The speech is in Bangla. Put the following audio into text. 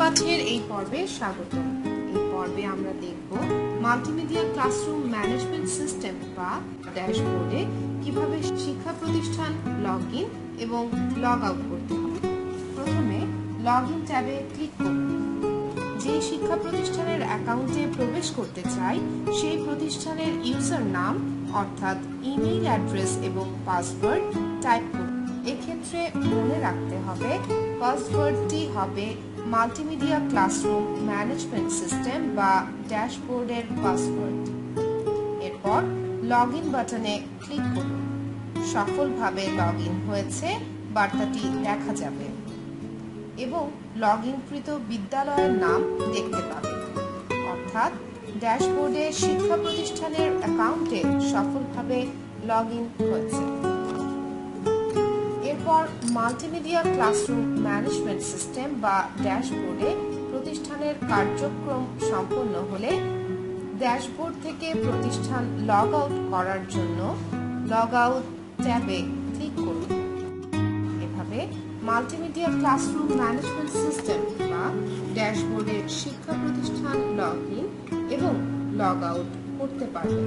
পাঠের এই পর্বে স্বাগত। এই পর্বে আমরা দেখব মাল্টিমিডিয়া ক্লাসরুম ম্যানেজমেন্ট সিস্টেম বা ড্যাশবোর্ডে কীভাবে শিক্ষা প্রতিষ্ঠান লগ ইন এবং লগ আউট করতে হবে। প্রথমে লগ ইন ট্যাবে ক্লিক করুন। যে শিক্ষা প্রতিষ্ঠানের অ্যাকাউন্টে প্রবেশ করতে চাই, সেই প্রতিষ্ঠানের ইউজার নাম অর্থাৎ ইমেইল অ্যাড্রেস এবং পাসওয়ার্ড টাইপ করুন। এক্ষেত্রে মনে রাখতে হবে পাসওয়ার্ডটি হবে মাল্টিমিডিয়া ক্লাসরুম ম্যানেজমেন্ট সিস্টেম বা ড্যাশবোর্ডের পাসওয়ার্ড। এরপর লগ ইন বাটনে ক্লিক করুন। সফলভাবে লগ ইন হয়েছে, বার্তাটি দেখা যাবে। এবং লগ ইনকৃত বিদ্যালয়ের নাম দেখতে পাবেন অর্থাৎ ড্যাশবোর্ডে শিক্ষা প্রতিষ্ঠানের অ্যাকাউন্টে সফলভাবে লগ ইন হয়েছে। মাল্টিমিডিয়া ক্লাসরুম ম্যানেজমেন্ট সিস্টেম বা ড্যাশবোর্ডে প্রতিষ্ঠানের কার্যক্রম সম্পন্ন হলে ড্যাশবোর্ড থেকে প্রতিষ্ঠান লগ আউট করার জন্য লগ আউট ট্যাবে ক্লিক করুন। এভাবে মাল্টিমিডিয়া ক্লাসরুম ম্যানেজমেন্ট সিস্টেম বা ড্যাশবোর্ডে শিক্ষা প্রতিষ্ঠান লগ ইন এবং লগ আউট করতে পারবেন।